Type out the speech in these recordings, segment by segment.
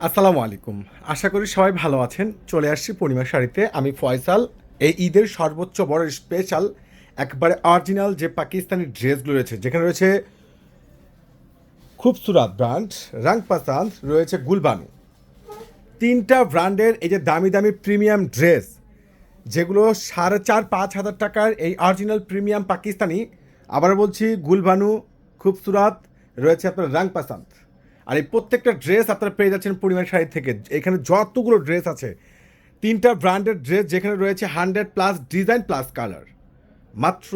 আসসালামু আলাইকুম। আশা করি সবাই ভালো আছেন। চলে আসছি পূর্ণিমা শাড়িতে। আমি ফয়সাল। এই ঈদের সর্বোচ্চ বড় স্পেশাল একবারে অরিজিনাল যে পাকিস্তানি ড্রেসগুলো রয়েছে, যেখানে রয়েছে খুবসুরাত ব্র্যান্ড রাং পাসান্দ রয়েছে গুলবানু। তিনটা ব্র্যান্ডের এই যে দামি দামি প্রিমিয়াম ড্রেস যেগুলো সাড়ে চার, পাঁচ হাজার টাকার এই অরিজিনাল প্রিমিয়াম পাকিস্তানি আবার বলছি, গুলবানু, খুবসুরাত, রয়েছে আপনার রাং পাসান্ত আর এই প্রত্যেকটা ড্রেস আপনারা পেয়ে যাচ্ছেন পরিমাণ শাড়ি থেকে। এখানে যতগুলো ড্রেস আছে, তিনটা ব্র্যান্ডের ড্রেস যেখানে রয়েছে hundred plus design plus colour মাত্র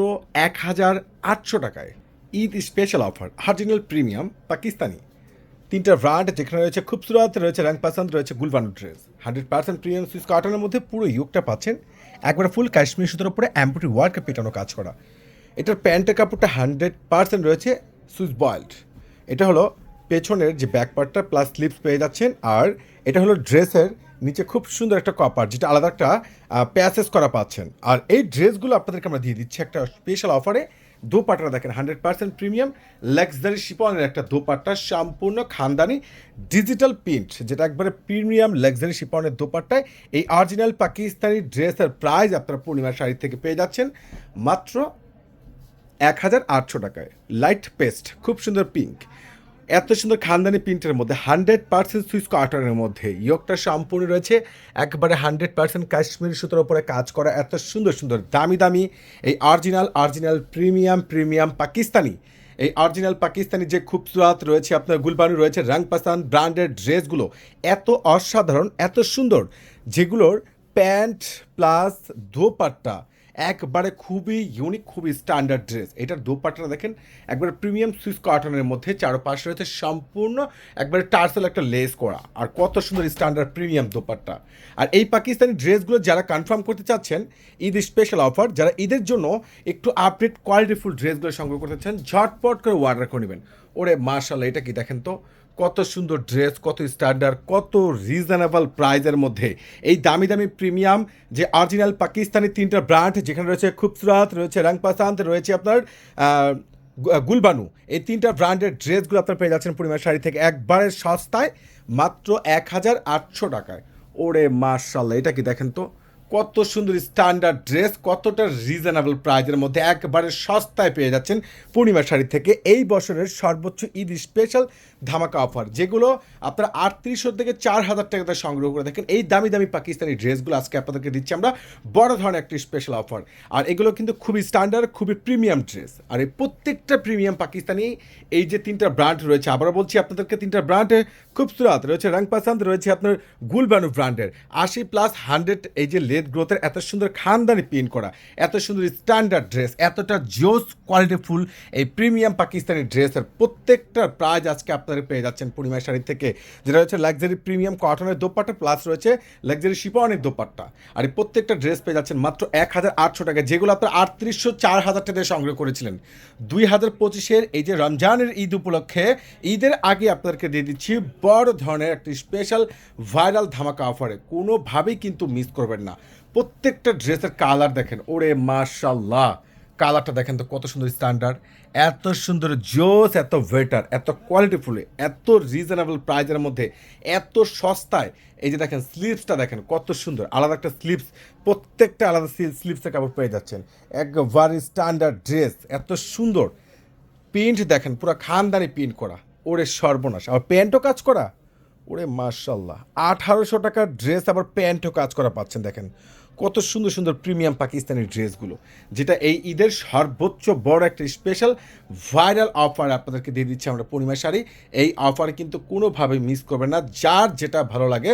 এক হাজার আটশো টাকায়। Eid special offer original premium Pakistani. তিনটা ব্র্যান্ড যেখানে রয়েছে খুবসুরাত, রয়েছে র্যাঙ্ক পাসান্দ রয়েছে Gulbano dress hundred percent premium Swiss কটনের মধ্যে পুরো ইউকটা পাচ্ছেন। একবার ফুল কাশ্মীর সুতোর উপরে অ্যাম্পটি ওয়ার্কে পেটানো কাজ করা। এটার প্যান্টের কাপড়টা হান্ড্রেড পার্সেন্ট রয়েছে সুইস বয়েলড এটা হলো পেছনের যে ব্যাক পার্টটা প্লাস স্লিপস পেয়ে যাচ্ছেন, আর এটা হলো ড্রেসের নিচে খুব সুন্দর একটা কপার যেটা আলাদা একটা প্যাসেজ করা পাচ্ছেন। আর এই ড্রেসগুলো আপনাদেরকে আমরা দিয়ে দিচ্ছি একটা স্পেশাল অফারে দোপাট্টা দেখেন হান্ড্রেড পার্সেন্ট প্রিমিয়াম লাক্সারি শিপনের একটা দোপাট্টা, সম্পূর্ণ খানদানি ডিজিটাল প্রিন্ট যেটা একবারে প্রিমিয়াম লাক্সারি শিপনের দোপাট্টায়। এই অরিজিনাল পাকিস্তানি ড্রেসের প্রাইস আপনারা পূর্ণিমা শাড়ি থেকে পেয়ে যাচ্ছেন মাত্র এক হাজার আটশো টাকায়। লাইট পেস্ট খুব সুন্দর পিঙ্ক এত সুন্দর খানদানি প্রিন্টের মধ্যে হান্ড্রেড পার্সেন্ট সুইস কাটারের মধ্যে ইয়কটা সম্পূর্ণ রয়েছে, একবারে হান্ড্রেড পার্সেন্ট কাশ্মীরি সুতোর উপরে কাজ করা এত সুন্দর সুন্দর দামি দামি এই original original premium premium Pakistani. এই অরিজিনাল পাকিস্তানি যে খুবসুরাত রয়েছে, আপনার গুলবানু রয়েছে রং পাসান ব্র্যান্ডের ড্রেসগুলো এত অসাধারণ, এত সুন্দর, যেগুলোর প্যান্ট প্লাস দোপাট্টা একবারে খুবই ইউনিক খুবই স্ট্যান্ডার্ড ড্রেস এটার দোপাট্টাটা দেখেন, একবারে প্রিমিয়াম সুইস কটনের মধ্যে চারপাশে রয়েছে সম্পূর্ণ একবারে টার্সেল একটা লেস করা। আর কত সুন্দর স্ট্যান্ডার্ড প্রিমিয়াম দোপাট্টা। আর এই পাকিস্তানি ড্রেসগুলো যারা কনফার্ম করতে চাচ্ছেন, ঈদ স্পেশাল অফার যারা ঈদের জন্য একটু আপডেট কোয়ালিটিফুল ড্রেসগুলো সংগ্রহ করতে চান ঝটপট করে অর্ডার করে নেবেন। ওরে মার্শাল এটা কি দেখেন তো? কত সুন্দর ড্রেস, কত স্ট্যান্ডার্ড কত রিজনেবল প্রাইজের মধ্যে এই দামি দামি প্রিমিয়াম যে অরিজিনাল পাকিস্তানি তিনটা ব্র্যান্ড যেখানে রয়েছে খুবসুরাত, রয়েছে রং পাসান্ত রয়েছে আপনার গুলবানু। এই তিনটা ব্র্যান্ডের ড্রেসগুলো আপনার পেয়ে যাচ্ছেন পরিমাণ শাড়ি থেকে একবারে সস্তায় মাত্র এক হাজার আটশো টাকায়। ওরে মার্শাল্লাহ এটা কি দেখেন তো? কত সুন্দর স্ট্যান্ডার্ড ড্রেস কতটা রিজনেবল প্রাইজের মধ্যে একবারে সস্তায় পেয়ে যাচ্ছেন পূর্ণিমা শাড়ি থেকে এই বছরের সর্বোচ্চ ঈদ স্পেশাল ধামাকা অফার যেগুলো আপনারা আটত্রিশশো থেকে চার হাজার টাকাতে সংগ্রহ করে দেখেন। এই দামি দামি পাকিস্তানি ড্রেসগুলো আজকে আপনাদেরকে দিচ্ছি আমরা। বড় ধরনের একটি স্পেশাল অফার আর এগুলো কিন্তু খুবই স্ট্যান্ডার্ড খুবই প্রিমিয়াম ড্রেস আর এই প্রত্যেকটা প্রিমিয়াম পাকিস্তানি, এই যে তিনটা ব্র্যান্ড রয়েছে, আবারও বলছি আপনাদেরকে, তিনটা ব্র্যান্ডে খুবসুরাত রয়েছে। রং পাসান্দ রয়েছে আপনার গুলবানু ব্র্যান্ডের আশি প্লাস হান্ড্রেড এই যে লেদ গ্রোথের এত সুন্দর খানদানি প্রিন্ট করা, এত সুন্দর স্ট্যান্ডার্ড ড্রেস এতটা জোস কোয়ালিটিফুল এই প্রিমিয়াম পাকিস্তানি ড্রেসের প্রত্যেকটা প্রাইজ আজকে আপনারা পেয়ে যাচ্ছেন পূর্ণিমা শাড়ি থেকে। যেটা হচ্ছে লাক্সারি প্রিমিয়াম কটনের দোপাট্টা প্লাস রয়েছে লাক্সারি শিপনের দোপাট্টা। আর এই প্রত্যেকটা ড্রেস পেয়ে যাচ্ছেন মাত্র এক হাজার আটশো টাকা যেগুলো আপনার আটত্রিশশো চার হাজার টাকা সংগ্রহ করেছিলেন। দুই হাজার পঁচিশের এই যে রমজানের ঈদ উপলক্ষে, ঈদের আগে আপনাদেরকে দিয়ে দিচ্ছি বড় ধরনের একটি স্পেশাল ভাইরাল ধামাকা অফারে কোনোভাবেই কিন্তু মিস করবেন না। প্রত্যেকটা ড্রেসের কালার দেখেন। ওরে মার্শাল্লাহ কালারটা দেখেন তো কত সুন্দর স্ট্যান্ডার্ড এত সুন্দর জোস, এত ওয়েটার এত কোয়ালিটিফুল এত রিজনেবল প্রাইজের মধ্যে, এত সস্তায়। এই যে দেখেন স্লিপসটা দেখেন, কত সুন্দর। আলাদা একটা স্লিপস প্রত্যেকটা আলাদা স্লিপসের কাপড় পেয়ে যাচ্ছেন। একবারে স্ট্যান্ডার্ড ড্রেস এত সুন্দর। প্রিন্ট দেখেন, পুরো খানদানি প্রিন্ট করা। ওরে সর্বনাশ। আবার প্যান্টও কাজ করা? ওরে মার্শাল্লাহ আঠারোশো টাকার ড্রেস আবার প্যান্টও কাজ করা পাচ্ছেন দেখেন। কত সুন্দর সুন্দর প্রিমিয়াম পাকিস্তানি ড্রেসগুলো, যেটা এই ঈদের সর্বোচ্চ বড় একটা স্পেশাল ভাইরাল অফার আপনাদেরকে দিয়ে দিচ্ছি আমরা পূর্ণিমা শাড়ি। এই অফার কিন্তু কোনোভাবে মিস করবেন না, যার যেটা ভালো লাগে,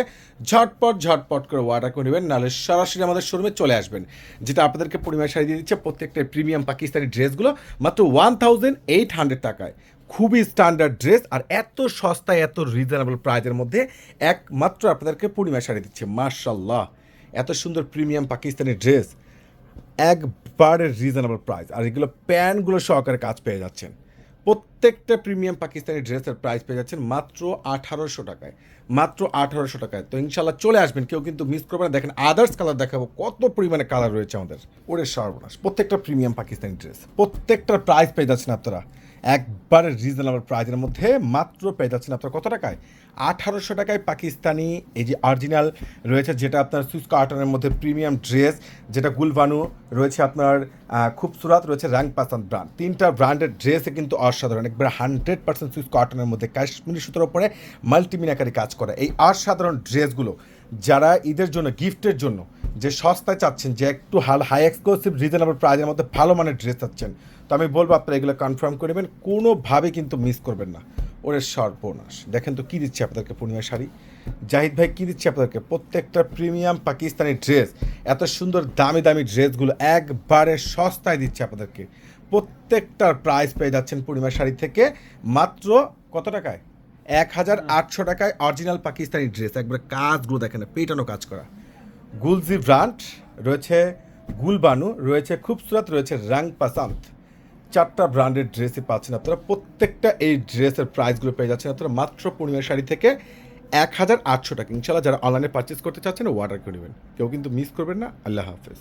ঝটপট ঝটপট করে অর্ডার করে নেবেন, নাহলে সরাসরি আমাদের শোরুমে চলে আসবেন, যেটা আপনাদেরকে পূর্ণিমা শাড়ি দিয়ে দিচ্ছে প্রত্যেকটা প্রিমিয়াম পাকিস্তানি ড্রেসগুলো, মাত্র ওয়ান থাউজেন্ড এইট হান্ড্রেড টাকায়। খুবই স্ট্যান্ডার্ড ড্রেস আর এত সস্তায়, এত রিজনেবল প্রাইজের মধ্যে একমাত্র আপনাদেরকে পূর্ণিমা শাড়ি দিচ্ছে মার্শাল্লাহ এত সুন্দর প্রিমিয়াম পাকিস্তানি ড্রেস, একবারে রিজনেবল প্রাইস আর এগুলো প্যান্টগুলো সহকারে কাজ পেয়ে যাচ্ছেন। প্রত্যেকটা প্রিমিয়াম পাকিস্তানি ড্রেসের প্রাইস পেয়ে যাচ্ছেন মাত্র আঠারোশো টাকায়। মাত্র আঠারোশো টাকায়। তো ইনশাল্লাহ চলে আসবেন, কেউ কিন্তু মিস করবেন দেখেন আদার্স কালার দেখাবো, কত পরিমাণে কালার রয়েছে আমাদের। ওরে সর্বনাশ, প্রত্যেকটা প্রিমিয়াম পাকিস্তানি ড্রেস, প্রত্যেকটার প্রাইস পেয়ে যাচ্ছেন আপনারা। একবারে রিজনেবল প্রাইজের মধ্যে মাত্র পেয়ে যাচ্ছেন আপনার কত টাকায়? আঠারোশো টাকায় পাকিস্তানি এই যে অরিজিনাল রয়েছে, যেটা আপনার সুইস কার্টনের মধ্যে প্রিমিয়াম ড্রেস যেটা গুলবানু রয়েছে আপনার খুবসুরাত রয়েছে র্যাঙ্ক পাসান ব্র্যান্ড তিনটা ব্র্যান্ডের ড্রেসে কিন্তু অসাধারণ। একবার হান্ড্রেড পার্সেন্ট সুইস কার্টনের মধ্যে কাশ্মীরি সুতোর উপরে মাল্টিমিনাকারি কাজ করে। এই অসাধারণ ড্রেসগুলো যারা ঈদের জন্য গিফটের জন্য যে সস্তায় চাচ্ছেন যে একটু হাল হাই এক্সক্লুসিভ রিজনেবল প্রাইজের মধ্যে ভালো মানের ড্রেস চাচ্ছেন তো আমি বলব আপনারা এগুলো কনফার্ম করে নেবেন কোনোভাবে কিন্তু মিস করবেন না। ওরে সর্বনাশ। দেখেন তো কী দিচ্ছে আপনাদেরকে পূর্ণিমা শাড়ি। জাহিদ ভাই কী দিচ্ছে আপনাদেরকে? প্রত্যেকটা প্রিমিয়াম পাকিস্তানি ড্রেস এত সুন্দর দামি দামি ড্রেসগুলো একবারে সস্তায় দিচ্ছে আপনাদেরকে। প্রত্যেকটার প্রাইস পেয়ে যাচ্ছেন পূর্ণিমা শাড়ি থেকে মাত্র কত টাকায়? এক হাজার আটশো টাকায় অরিজিনাল পাকিস্তানি ড্রেস একবারে কাজগুলো দেখেন পেটানো কাজ করা। গুলজি ব্রান্ড রয়েছে গুলবানু, রয়েছে খুবসুরত, রয়েছে রাং পাসান্ত চারটা ব্র্যান্ডের ড্রেসই পাচ্ছেন আপনারা। প্রত্যেকটা এই ড্রেসের প্রাইসগুলো পেয়ে যাচ্ছেন আপনারা। মাত্র পূর্ণিমের শাড়ি থেকে এক হাজার আটশো টাকা। ইনশাল্লাহ যারা অনলাইনে পারচেস করতে চাচ্ছেন অর্ডার করে নেবেন। কেউ কিন্তু মিস করবেন না। আল্লাহ হাফেজ।